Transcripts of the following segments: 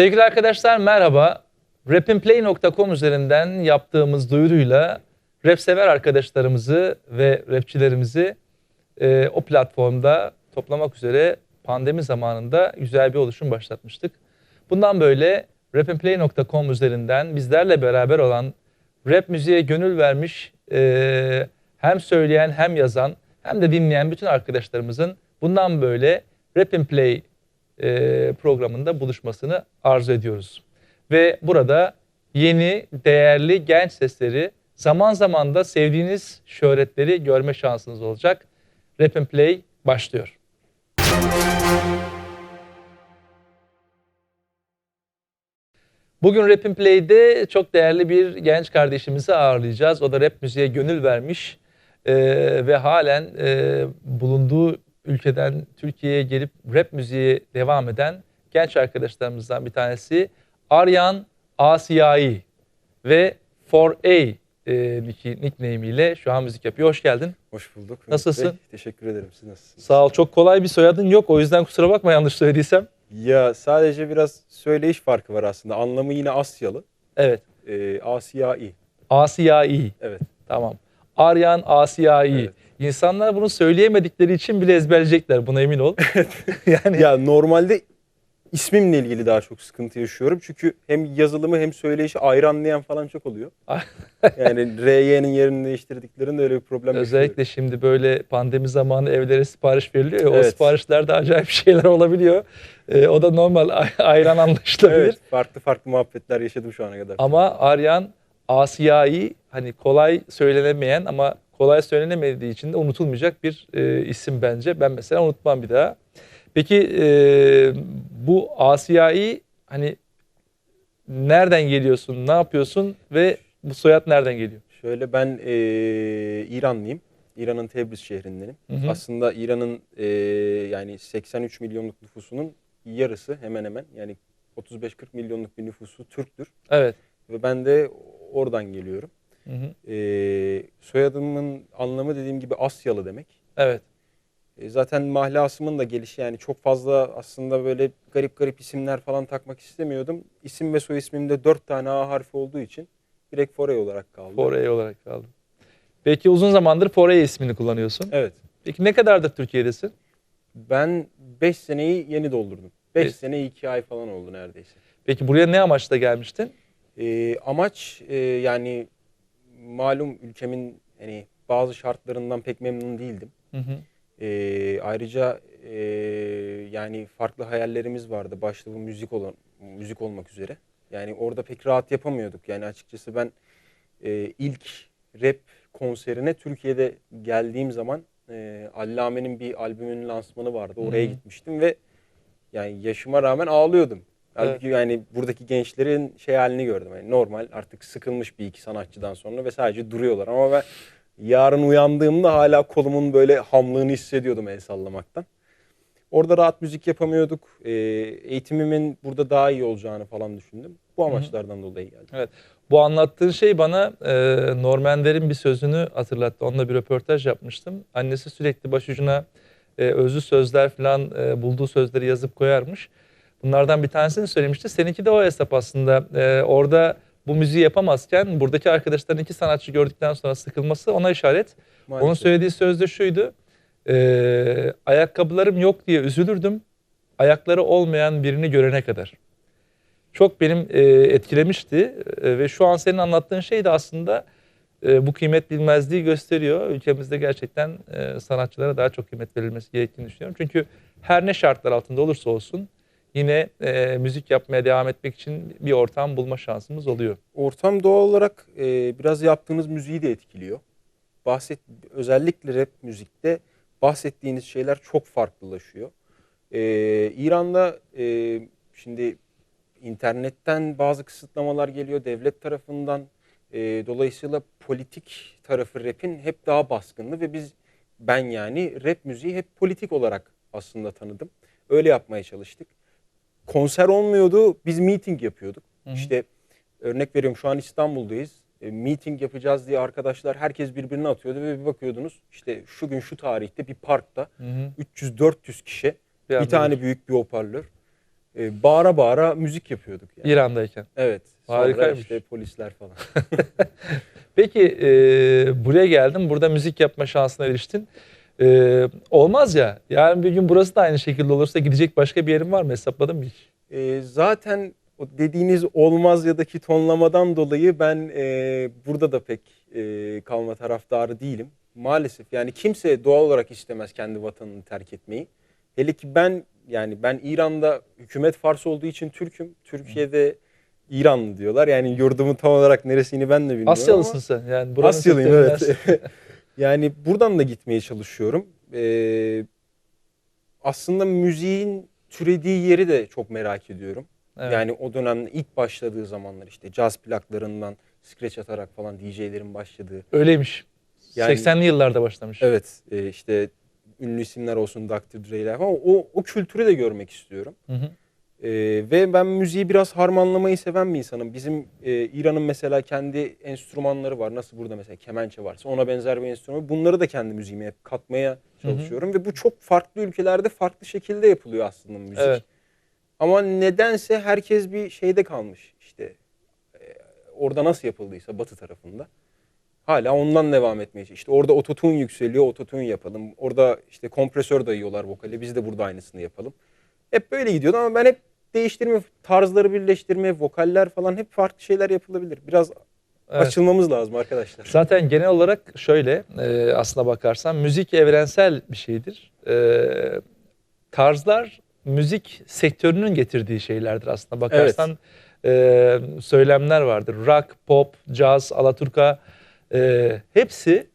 Sevgili arkadaşlar merhaba. Rapinplay.com üzerinden yaptığımız duyuruyla rap sever arkadaşlarımızı ve rapçilerimizi e, o platformda toplamak üzere pandemi zamanında güzel bir oluşum başlatmıştık. Bundan böyle rapinplay.com üzerinden bizlerle beraber olan rap müziğe gönül vermiş e, hem söyleyen hem yazan hem de dinleyen bütün arkadaşlarımızın bundan böyle Rap Play e, programında buluşmasını arzu ediyoruz. Ve burada yeni, değerli genç sesleri zaman zaman da sevdiğiniz şöhretleri görme şansınız olacak. Rap and Play başlıyor. Bugün Rap and Play'de çok değerli bir genç kardeşimizi ağırlayacağız. O da rap müziğe gönül vermiş e, ve halen e, bulunduğu ülkeden Türkiye'ye gelip rap müziği devam eden genç arkadaşlarımızdan bir tanesi Aryan Asiyai ve 4A e, nickname ile şu an müzik yapıyor. Hoş geldin. Hoş bulduk. Nasılsın? Bey. Teşekkür ederim. Siz nasılsınız? Sağ ol. Çok kolay bir soyadın yok. O yüzden kusura bakma yanlış söylediysem. Ya sadece biraz söyleyiş farkı var aslında. Anlamı yine Asyalı. Evet. Ee, Asiyai. Asiyai. Evet. Tamam. Aryan Asiyai. Evet. İnsanlar bunu söyleyemedikleri için bile ezberleyecekler. Buna emin ol. yani Ya normalde ismimle ilgili daha çok sıkıntı yaşıyorum. Çünkü hem yazılımı hem söyleyişi ayrı anlayan falan çok oluyor. yani RY'nin yerini değiştirdiklerinde öyle bir problem Özellikle şimdi böyle pandemi zamanı evlere sipariş veriliyor ya o Evet. siparişlerde acayip şeyler olabiliyor. Ee, o da normal ay- ayran anlaşılabilir. Evet, farklı farklı muhabbetler yaşadım şu ana kadar. Ama Aryan Asiyai hani kolay söylenemeyen ama kolay söylenemediği için de unutulmayacak bir e, isim bence. Ben mesela unutmam bir daha. Peki e, bu Asiyai hani nereden geliyorsun, ne yapıyorsun ve bu soyad nereden geliyor? Şöyle ben eee, İranlıyım. İran'ın Tebriz şehrindenim. Hı hı. Aslında İran'ın eee, yani 83 milyonluk nüfusunun yarısı hemen hemen yani 35-40 milyonluk bir nüfusu Türktür. Evet. Ve ben de oradan geliyorum. Hı hı. Eee, soyadımın anlamı dediğim gibi Asyalı demek. Evet. E, zaten mahlasımın da gelişi yani çok fazla aslında böyle garip garip isimler falan takmak istemiyordum. İsim ve soy ismimde 4 tane A harfi olduğu için direkt Foray olarak kaldı. Foray olarak kaldım. Peki uzun zamandır Foray ismini kullanıyorsun. Evet. Peki ne kadardır Türkiye'desin? Ben 5 seneyi yeni doldurdum. 5 Beş. sene 2 ay falan oldu neredeyse. Peki buraya ne amaçla gelmiştin? Ee, amaç e, yani malum ülkemin hani bazı şartlarından pek memnun değildim. Hı hı. Ee, ayrıca e, yani farklı hayallerimiz vardı. Başta bu müzik olan müzik olmak üzere. Yani orada pek rahat yapamıyorduk. Yani açıkçası ben e, ilk rap konserine Türkiye'de geldiğim zaman e, Allame'nin bir albümünün lansmanı vardı. Oraya Hı hı. gitmiştim ve yani yaşıma rağmen ağlıyordum. Halbuki yani buradaki gençlerin şey halini gördüm. Yani normal artık sıkılmış bir iki sanatçıdan sonra ve sadece duruyorlar. Ama ben yarın uyandığımda hala kolumun böyle hamlığını hissediyordum el sallamaktan. Orada rahat müzik yapamıyorduk. Ee, eğitimimin burada daha iyi olacağını falan düşündüm. Bu amaçlardan dolayı geldim. Bu anlattığın şey bana e, Normander'in bir sözünü hatırlattı. Onunla bir röportaj yapmıştım. Annesi sürekli başucuna e, özlü sözler falan e, bulduğu sözleri yazıp koyarmış. Bunlardan bir tanesini söylemişti. Seninki de o hesap aslında. E, orada bu müziği yapamazken buradaki arkadaşların iki sanatçı gördükten sonra sıkılması ona işaret. Onun Maalesef. söylediği söz de şuydu. E, ayakkabılarım yok diye üzülürdüm. Ayakları olmayan birini görene kadar. Çok benim e, etkilemişti E, ve şu an senin anlattığın şey de aslında e, bu kıymet bilmezliği gösteriyor. Ülkemizde gerçekten e, sanatçılara daha çok kıymet verilmesi gerektiğini düşünüyorum. Çünkü her ne şartlar altında olursa olsun yine e, müzik yapmaya devam etmek için bir ortam bulma şansımız oluyor. Ortam doğal olarak e, biraz yaptığınız müziği de etkiliyor. Bahset özellikle rap müzikte bahsettiğiniz şeyler çok farklılaşıyor. E, İran'da e, şimdi internetten bazı kısıtlamalar geliyor devlet tarafından. E, dolayısıyla politik tarafı rap'in hep daha baskındı ve biz ben yani rap müziği hep politik olarak aslında tanıdım. Öyle yapmaya çalıştık. Konser olmuyordu, biz meeting yapıyorduk. Hı hı. İşte örnek veriyorum şu an İstanbul'dayız. E, meeting yapacağız diye arkadaşlar herkes birbirine atıyordu ve bir bakıyordunuz işte şu gün şu tarihte bir parkta Hı hı. 300-400 kişi bir anda tane büyük bir hoparlör. E, bağıra bağıra müzik yapıyorduk yani. İran'dayken. Evet. Harikaymış. işte polisler falan. Peki e, buraya geldin, burada müzik yapma şansına eriştin. E, olmaz ya, yarın bir gün burası da aynı şekilde olursa gidecek başka bir yerin var mı? Hesapladın mı hiç? E, zaten o dediğiniz olmaz yadaki tonlamadan dolayı ben e, burada da pek e, kalma taraftarı değilim. Maalesef yani kimse doğal olarak istemez kendi vatanını terk etmeyi. Hele ki ben yani ben İran'da hükümet Fars olduğu için Türk'üm. Türkiye'de İranlı diyorlar. Yani yurdumun tam olarak neresini ben de bilmiyorum ama- Asyalısın sen. Yani buranın Asyalıyım evet. yani buradan da gitmeye çalışıyorum. Ee, aslında müziğin türediği yeri de çok merak ediyorum. Evet. Yani o dönemde ilk başladığı zamanlar işte caz plaklarından scratch atarak falan DJ'lerin başladığı. Öyleymiş. Yani- 80'li yıllarda başlamış. Evet e, işte ünlü isimler olsun Dr. Dre'ler falan o, o kültürü de görmek istiyorum. Hı hı. Ee, ve ben müziği biraz harmanlamayı seven bir insanım. Bizim e, İran'ın mesela kendi enstrümanları var. Nasıl burada mesela kemençe varsa ona benzer bir enstrüman. Bunları da kendi müziğime hep katmaya çalışıyorum. Ve bu çok farklı ülkelerde farklı şekilde yapılıyor aslında müzik. Evet. Ama nedense herkes bir şeyde kalmış. İşte e, orada nasıl yapıldıysa batı tarafında. Hala ondan devam etmeye çalışıyor. İşte orada ototune yükseliyor, ototune yapalım. Orada işte kompresör dayıyorlar vokale. Biz de burada aynısını yapalım. Hep böyle gidiyordu ama ben hep değiştirme, tarzları birleştirme, vokaller falan hep farklı şeyler yapılabilir. Biraz Evet. açılmamız lazım arkadaşlar. Zaten genel olarak şöyle e, aslına bakarsan müzik evrensel bir şeydir. E, tarzlar müzik sektörünün getirdiği şeylerdir aslında bakarsan. e, söylemler vardır. Rock, pop, caz, alaturka e, hepsi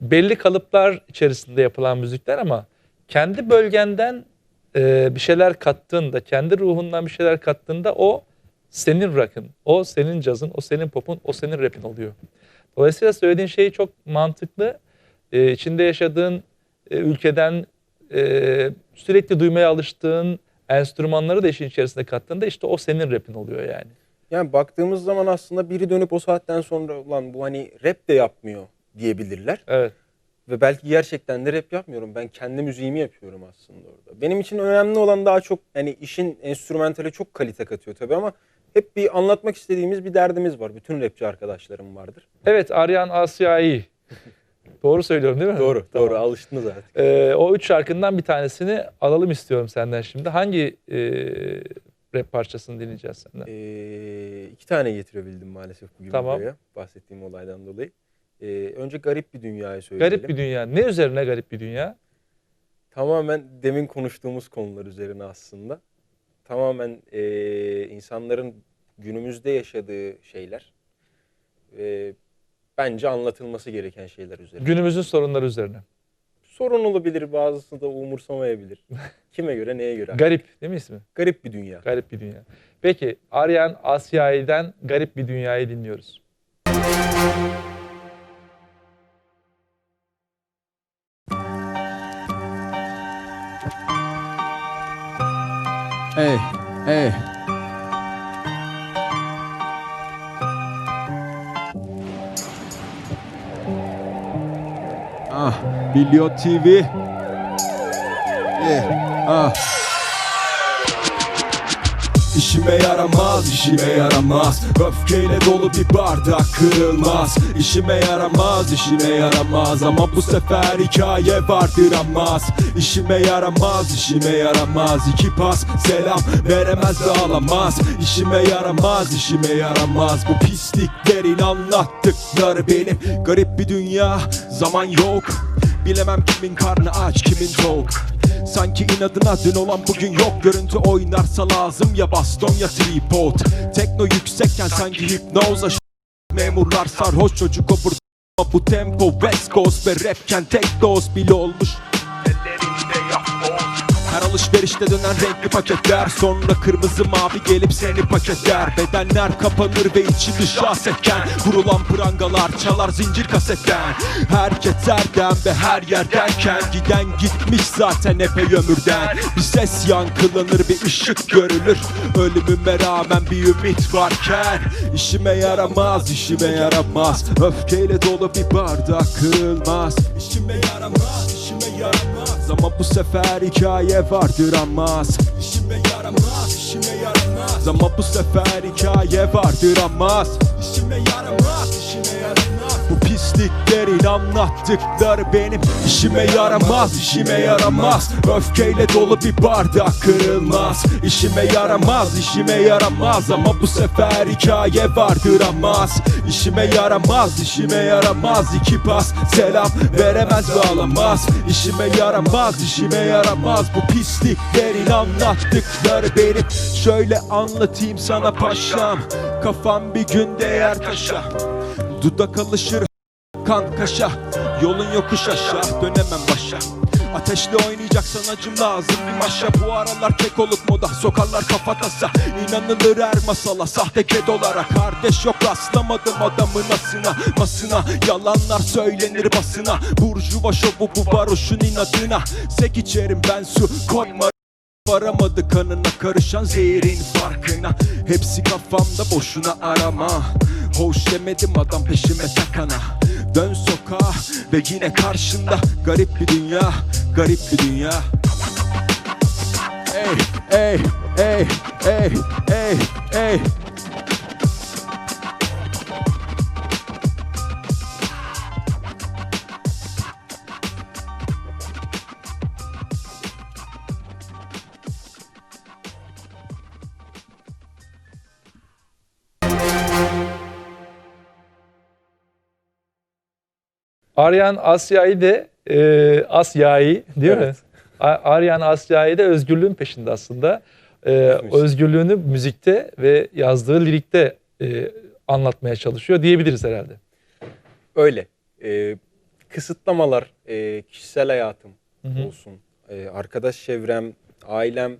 belli kalıplar içerisinde yapılan müzikler ama kendi bölgenden e, bir şeyler kattığında, kendi ruhundan bir şeyler kattığında o senin rock'ın, o senin cazın, o senin pop'un, o senin rap'in oluyor. Dolayısıyla söylediğin şey çok mantıklı. E, içinde yaşadığın e, ülkeden e, sürekli duymaya alıştığın enstrümanları da işin içerisine kattığında işte o senin rap'in oluyor yani. Yani baktığımız zaman aslında biri dönüp o saatten sonra ulan bu hani rap de yapmıyor diyebilirler. Evet. Ve belki gerçekten de rap yapmıyorum. Ben kendi müziğimi yapıyorum aslında orada. Benim için önemli olan daha çok hani işin enstrümantale çok kalite katıyor tabii ama hep bir anlatmak istediğimiz bir derdimiz var. Bütün rapçi arkadaşlarım vardır. Evet Aryan Asyai. Doğru söylüyorum değil mi? Doğru, Tamam. doğru. Alıştınız artık. Ee, o üç şarkından bir tanesini alalım istiyorum senden şimdi. Hangi e, rap parçasını dinleyeceğiz senden? Ee, iki tane getirebildim maalesef bugün Tamam. buraya. Bahsettiğim olaydan dolayı. Ee, önce Garip Bir Dünya'yı söyleyelim. Garip bir dünya. Ne üzerine garip bir dünya? Tamamen demin konuştuğumuz konular üzerine aslında. Tamamen eee, insanların günümüzde yaşadığı şeyler. Eee, bence anlatılması gereken şeyler üzerine. Günümüzün sorunları üzerine. Sorun olabilir, bazısı da umursamayabilir. Kime göre, neye göre. Garip değil mi ismi? Garip bir dünya. Garip bir dünya. Peki Aryan Asyai'den Garip bir Dünya'yı dinliyoruz. Hey, hey. Ah, Milyon TV. Yeah, ah. İşime yaramaz, işime yaramaz. Öfkeyle dolu bir bardak kırılmaz. İşime yaramaz, işime yaramaz. Ama bu sefer hikaye vardırmaz İşime yaramaz, işime yaramaz. İki pas selam veremez de alamaz İşime yaramaz, işime yaramaz. Bu pisliklerin anlattıkları benim Garip bir dünya, zaman yok. Bilemem kimin karnı aç, kimin tok Sanki inadına dün olan bugün yok. Görüntü oynarsa lazım ya baston ya tripod. Tekno yüksekken sanki hipnoza Memurlar sarhoş çocuk obur Bu tempo West Coast ve rapken tek doz bile olmuş alışverişte dönen renkli paketler. Sonra kırmızı mavi gelip seni paketler. Bedenler kapanır ve içi dışı asetken Kurulan prangalar çalar zincir kasetten. Herkes erden ve her yerdenken Giden gitmiş zaten epey ömürden. Bir ses yankılanır bir ışık görülür. Ölümüme rağmen bir ümit varken. İşime yaramaz işime yaramaz. Öfkeyle dolu bir bardak kırılmaz. İşime yaramaz işime yaramaz Ama bu sefer hikaye vardır amaz İşime yaramaz yaramaz Ama bu sefer hikaye vardıramaz İşime yaramaz, işime yaramaz Pisliklerin anlattıkları benim işime yaramaz, işime yaramaz. Öfkeyle dolu bir bardak kırılmaz. İşime yaramaz, işime yaramaz Ama bu sefer hikaye vardıramaz İşime yaramaz, işime yaramaz. İki pas selam veremez ve alamaz. İşime yaramaz, işime yaramaz. Bu pisliklerin anlattıkları benim. Şöyle anlatayım sana paşam. Kafam bir gün değer taşa. Dudak alışır kan kaşa Yolun yokuş aşağı dönemem başa. Ateşle oynayacaksan acım lazım bir maşa. Bu aralar kek olup moda sokarlar kafa tasa. İnanılır her masala sahte kedolara Kardeş yok rastlamadım adamın asına Masına. Yalanlar söylenir basına. Burjuva şovu bu varoşun inadına. Sek içerim ben su koyma. Varamadı kanına karışan zehirin farkına. Hepsi kafamda boşuna arama. Hoş demedim adam peşime takana Dön sokağa ve yine karşında Garip bir dünya, garip bir dünya Ey, ey, ey, ey, ey, ey Aryan Asya'yı de e, Asya'yı değil mi? Evet. A- Aryan Asya'yı da özgürlüğün peşinde aslında. E, özgürlüğünü müzikte ve yazdığı lirikte e, anlatmaya çalışıyor diyebiliriz herhalde. Öyle. Ee, kısıtlamalar, e, kişisel hayatım Hı hı. olsun, e, arkadaş çevrem, ailem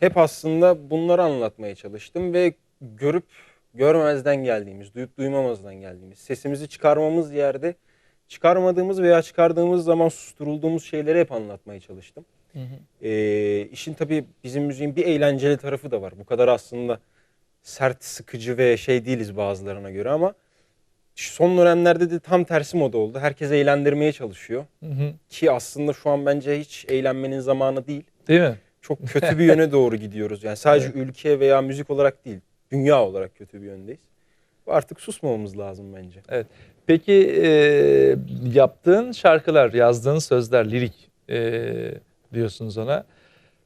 hep aslında bunları anlatmaya çalıştım ve görüp görmezden geldiğimiz, duyup duymamazdan geldiğimiz, sesimizi çıkarmamız yerde çıkarmadığımız veya çıkardığımız zaman susturulduğumuz şeyleri hep anlatmaya çalıştım. Ee, işin tabii bizim müziğin bir eğlenceli tarafı da var. Bu kadar aslında sert, sıkıcı ve şey değiliz bazılarına göre ama son dönemlerde de tam tersi moda oldu. Herkes eğlendirmeye çalışıyor. Hı hı. Ki aslında şu an bence hiç eğlenmenin zamanı değil. Değil mi? Çok kötü bir yöne doğru gidiyoruz. Yani sadece ülke veya müzik olarak değil, dünya olarak kötü bir yöndeyiz. Artık susmamamız lazım bence. Peki e, yaptığın şarkılar, yazdığın sözler, lirik e, diyorsunuz ona.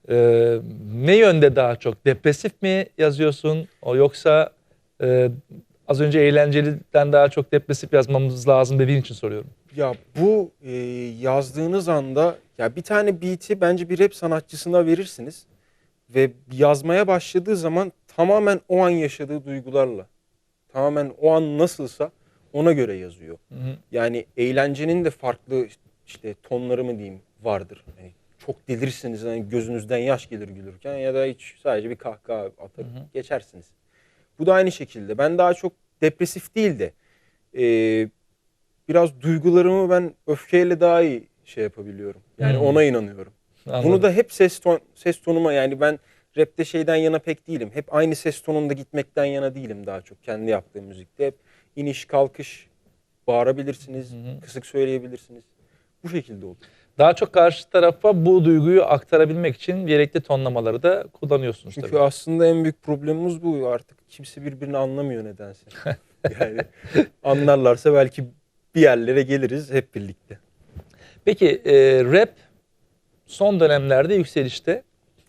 E, ne yönde daha çok? Depresif mi yazıyorsun? O yoksa e, az önce eğlenceliden daha çok depresif yazmamız lazım dediğin için soruyorum. Ya bu e, yazdığınız anda ya bir tane beat'i bence bir rap sanatçısına verirsiniz ve yazmaya başladığı zaman tamamen o an yaşadığı duygularla, tamamen o an nasılsa ona göre yazıyor. Hı hı. Yani eğlencenin de farklı işte tonları mı diyeyim vardır. Hani çok delirsiniz hani gözünüzden yaş gelir gülürken ya da hiç sadece bir kahkaha atar Hı hı. geçersiniz. Bu da aynı şekilde. Ben daha çok depresif değil de e, biraz duygularımı ben öfkeyle daha iyi şey yapabiliyorum. Yani Hı. ona inanıyorum. Anladım. Bunu da hep ses ton, ses tonuma yani ben rapte şeyden yana pek değilim. Hep aynı ses tonunda gitmekten yana değilim daha çok kendi yaptığım müzikte. Hep iniş kalkış bağırabilirsiniz, Hı hı. kısık söyleyebilirsiniz. Bu şekilde oldu. Daha çok karşı tarafa bu duyguyu aktarabilmek için gerekli tonlamaları da kullanıyorsunuz Çünkü tabii. aslında en büyük problemimiz bu artık. Kimse birbirini anlamıyor nedense. yani anlarlarsa belki bir yerlere geliriz hep birlikte. Peki e, rap son dönemlerde yükselişte.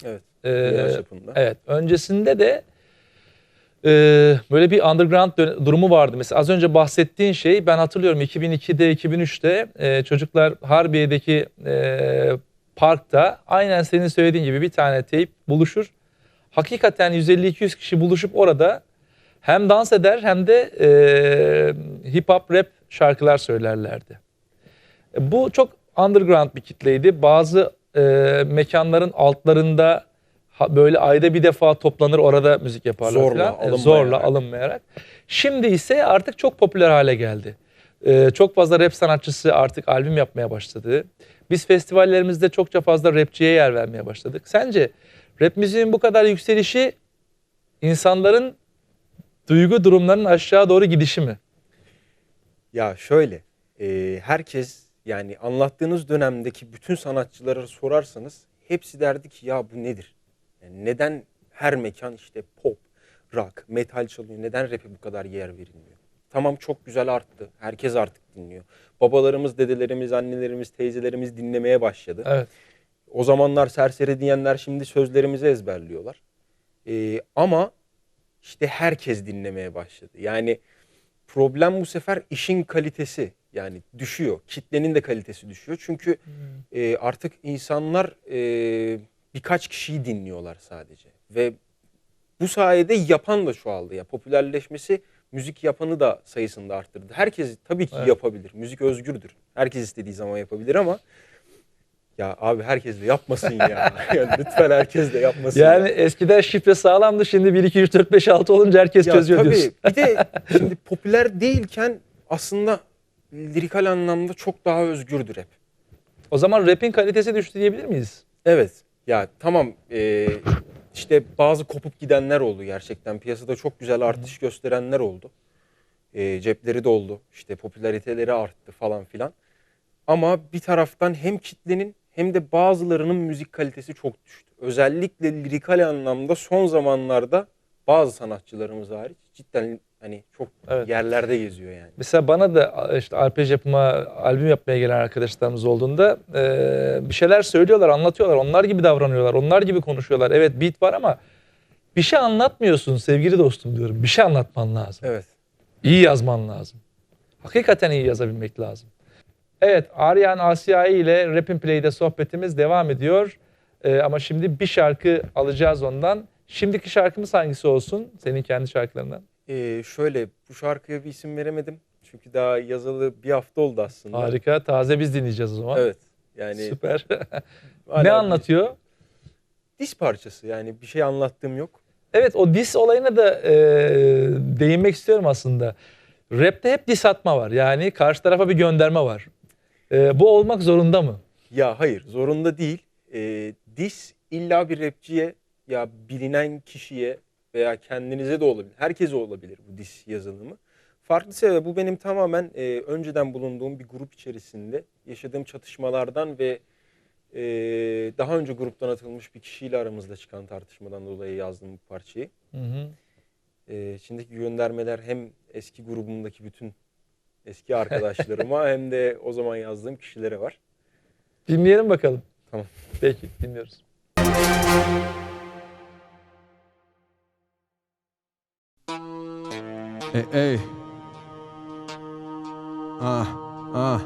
Evet. E, Dünya çapında. Evet. Öncesinde de e, böyle bir underground durumu vardı. Mesela az önce bahsettiğin şey ben hatırlıyorum 2002'de 2003'te e, çocuklar Harbiye'deki e, parkta aynen senin söylediğin gibi bir tane teyp buluşur. Hakikaten 150-200 kişi buluşup orada hem dans eder hem de e, hip hop rap şarkılar söylerlerdi. E, Bu çok underground bir kitleydi. Bazı e, mekanların altlarında ha- böyle ayda bir defa toplanır orada müzik yaparlar Zorla, falan. Alınmayarak. Zorla alınmayarak. Şimdi ise artık çok popüler hale geldi. E, çok fazla rap sanatçısı artık albüm yapmaya başladı. Biz festivallerimizde çokça fazla rapçiye yer vermeye başladık. Sence rap müziğin bu kadar yükselişi insanların duygu durumlarının aşağı doğru gidişi mi? Ya şöyle, e, herkes yani anlattığınız dönemdeki bütün sanatçılara sorarsanız hepsi derdi ki ya bu nedir? Yani neden her mekan işte pop, rock, metal çalıyor. Neden rap'e bu kadar yer verilmiyor? Tamam çok güzel arttı. Herkes artık dinliyor. Babalarımız, dedelerimiz, annelerimiz, teyzelerimiz dinlemeye başladı. Evet. O zamanlar serseri diyenler şimdi sözlerimizi ezberliyorlar. Ee, ama işte herkes dinlemeye başladı. Yani problem bu sefer işin kalitesi yani düşüyor. Kitlenin de kalitesi düşüyor. Çünkü e, artık insanlar e, birkaç kişiyi dinliyorlar sadece. Ve bu sayede yapan da çoğaldı. Ya popülerleşmesi müzik yapanı da sayısını da arttırdı. Herkes tabii ki Evet. yapabilir. Müzik özgürdür. Herkes istediği zaman yapabilir ama ya abi herkes de yapmasın ya. yani lütfen herkes de yapmasın. Yani ya. eskiden şifre sağlamdı şimdi 1 2 3 4 5 6 olunca herkes Ya çözüyor tabii, diyorsun. Bir de şimdi popüler değilken aslında lirikal anlamda çok daha özgürdür hep. O zaman rap'in kalitesi düştü diyebilir miyiz? Evet. Ya tamam e, işte bazı kopup gidenler oldu gerçekten. Piyasada çok güzel artış gösterenler oldu. E, cepleri doldu. İşte popülariteleri arttı falan filan. Ama bir taraftan hem kitlenin hem de bazılarının müzik kalitesi çok düştü. Özellikle lirikal anlamda son zamanlarda bazı sanatçılarımız hariç cidden hani çok Evet. yerlerde geziyor yani. Mesela bana da işte arpej yapıma, albüm yapmaya gelen arkadaşlarımız olduğunda eee, bir şeyler söylüyorlar, anlatıyorlar. Onlar gibi davranıyorlar, onlar gibi konuşuyorlar. Evet beat var ama bir şey anlatmıyorsun sevgili dostum diyorum. Bir şey anlatman lazım. Evet. İyi yazman lazım. Hakikaten iyi yazabilmek lazım. Evet, Aryan Asiyai ile Rapin Play'de sohbetimiz devam ediyor. Ee, ama şimdi bir şarkı alacağız ondan. Şimdiki şarkımız hangisi olsun? Senin kendi şarkılarından. Ee, şöyle bu şarkıya bir isim veremedim. Çünkü daha yazalı bir hafta oldu aslında. Harika, taze biz dinleyeceğiz o zaman. Evet. Yani Süper. hala ne bir anlatıyor? Diz parçası yani bir şey anlattığım yok. Evet, o dis olayına da e, değinmek istiyorum aslında. Rap'te hep dis atma var. Yani karşı tarafa bir gönderme var. E, bu olmak zorunda mı? Ya hayır zorunda değil. Ee, diz illa bir rapçiye ya bilinen kişiye veya kendinize de olabilir. Herkese olabilir bu diz yazılımı. Farklı sebep bu benim tamamen e, önceden bulunduğum bir grup içerisinde yaşadığım çatışmalardan ve e, daha önce gruptan atılmış bir kişiyle aramızda çıkan tartışmadan dolayı yazdım bu parçayı. Hı hı. Ee, içindeki göndermeler hem eski grubumdaki bütün eski arkadaşlarıma hem de o zaman yazdığım kişilere var. Dinleyelim bakalım. Tamam. Peki, dinliyoruz. Ey ey. Ah ah.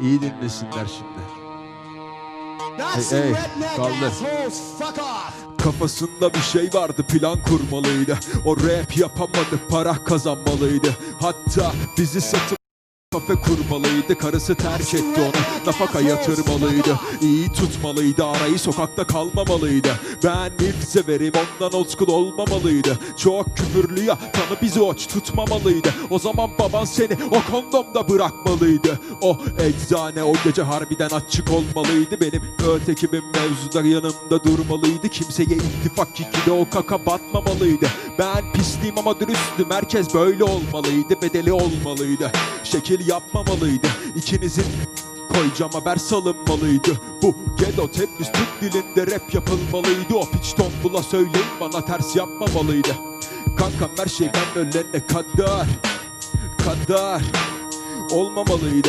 İyi dinlesinler şimdi. Hey, hey, kaldır. Kafasında bir şey vardı plan kurmalıydı O rap yapamadı para kazanmalıydı Hatta bizi satıp kafe kurmalıydı Karısı terk etti onu. Nafaka yatırmalıydı İyi tutmalıydı arayı sokakta kalmamalıydı. Ben bir severim ondan old olmamalıydı. Çok küfürlü ya tanı bizi oç tutmamalıydı. O zaman baban seni o kondomda bırakmalıydı. O eczane o gece harbiden açık olmalıydı. Benim ötekimin mevzuda yanımda durmalıydı. Kimseye ittifak ikide o kaka batmamalıydı. Ben pisliyim ama dürüstüm herkes böyle olmalıydı Bedeli olmalıydı. Şekil yapmamalıydı. İkinizin Koyacağım haber salınmalıydı. Bu Gedo temiz Türk dilinde rap yapılmalıydı. O piç tombula söyleyin bana ters yapmamalıydı. Kankam her şey ben ölene kadar Kadar Olmamalıydı.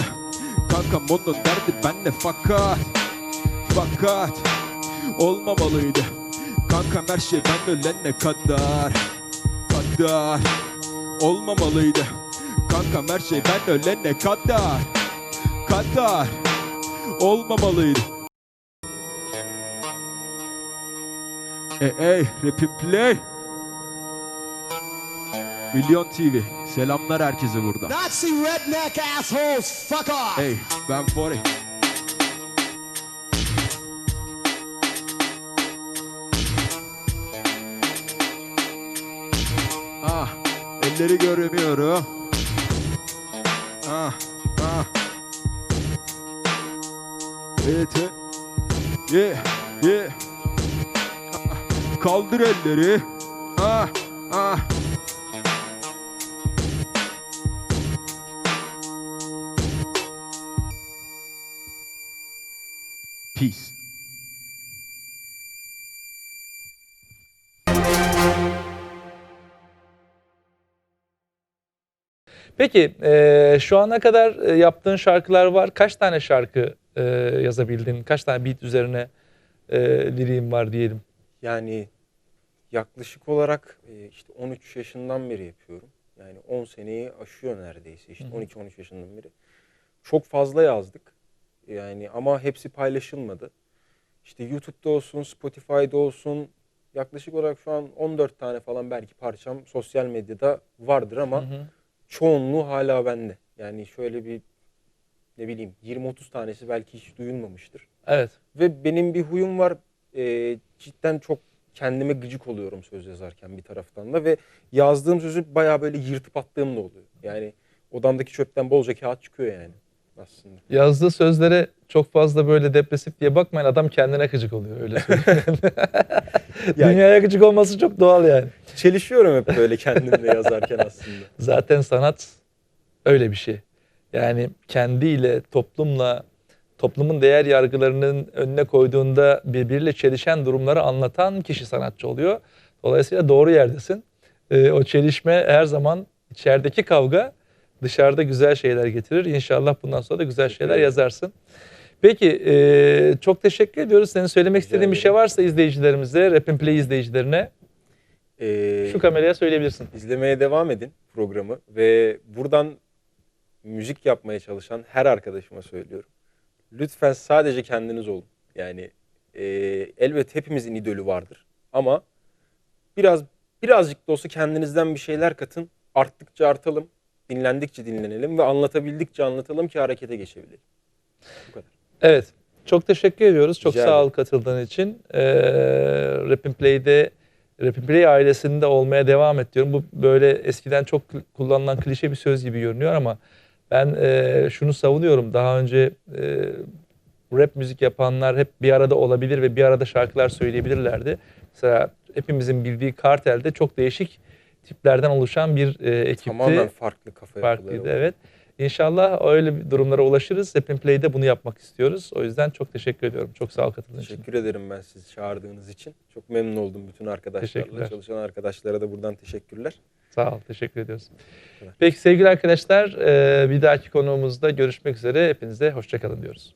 Kankam onun derdi benle fakat Fakat Olmamalıydı. Kankam her şey ben ölene kadar Kadar Olmamalıydı Kankam her şey ben ölene kadar kadar olmamalıydı. Ey ey Rapin Play. Milyon TV. Selamlar herkese burada. Nazi redneck assholes, fuck off! Hey ben Fori. Ah elleri göremiyorum. Evet. Ye. Ye. Kaldır elleri. Ah. Ah. Peace. Peki e, şu ana kadar yaptığın şarkılar var. Kaç tane şarkı e, yazabildin? Kaç tane beat üzerine e, liriğin var diyelim? Yani yaklaşık olarak e, işte 13 yaşından beri yapıyorum. Yani 10 seneyi aşıyor neredeyse işte Hı hı. 12-13 yaşından beri. Çok fazla yazdık. Yani ama hepsi paylaşılmadı. İşte YouTube'da olsun, Spotify'da olsun yaklaşık olarak şu an 14 tane falan belki parçam sosyal medyada vardır ama Hı hı. çoğunluğu hala bende. Yani şöyle bir ne bileyim 20-30 tanesi belki hiç duyulmamıştır. Evet. Ve benim bir huyum var. e, cidden çok kendime gıcık oluyorum söz yazarken bir taraftan da ve yazdığım sözü bayağı böyle yırtıp attığım da oluyor. Yani odamdaki çöpten bolca kağıt çıkıyor yani aslında. Yazdığı sözlere çok fazla böyle depresif diye bakmayın. Adam kendine gıcık oluyor öyle. Yani- Dünyaya gıcık olması çok doğal yani. Çelişiyorum hep böyle kendimle yazarken aslında. Zaten sanat öyle bir şey. Yani kendiyle, toplumla, toplumun değer yargılarının önüne koyduğunda birbiriyle çelişen durumları anlatan kişi sanatçı oluyor. Dolayısıyla doğru yerdesin. Ee, o çelişme her zaman içerideki kavga dışarıda güzel şeyler getirir. İnşallah bundan sonra da güzel şeyler yazarsın. Peki e, çok teşekkür ediyoruz. Senin söylemek istediğin bir şey varsa izleyicilerimize, Rap Play izleyicilerine Ee, şu kameraya söyleyebilirsin. izlemeye devam edin programı ve buradan müzik yapmaya çalışan her arkadaşıma söylüyorum. Lütfen sadece kendiniz olun. Yani e, elbet hepimizin idolü vardır ama biraz birazcık da olsa kendinizden bir şeyler katın. Arttıkça artalım, dinlendikçe dinlenelim ve anlatabildikçe anlatalım ki harekete geçebilelim. Bu kadar. Evet. Çok teşekkür ediyoruz. Çok Rica sağ ol katıldığın için. Ee, Rap and Play'de Rap and Play ailesinde olmaya devam et diyorum. Bu böyle eskiden çok kullanılan klişe bir söz gibi görünüyor ama ben e, şunu savunuyorum. Daha önce e, rap müzik yapanlar hep bir arada olabilir ve bir arada şarkılar söyleyebilirlerdi. Mesela hepimizin bildiği Kartel'de çok değişik tiplerden oluşan bir e, ekipti. Tamamen farklı kafa Farklıydı var. evet. İnşallah öyle bir durumlara ulaşırız. And Play'de bunu yapmak istiyoruz. O yüzden çok teşekkür ediyorum. Çok sağ ol katıldığın için. Teşekkür ederim ben sizi çağırdığınız için. Çok memnun oldum bütün arkadaşlarla. Çalışan arkadaşlara da buradan teşekkürler. Sağ ol. Teşekkür ediyoruz. Peki sevgili arkadaşlar bir dahaki konuğumuzda görüşmek üzere. Hepinize hoşçakalın diyoruz.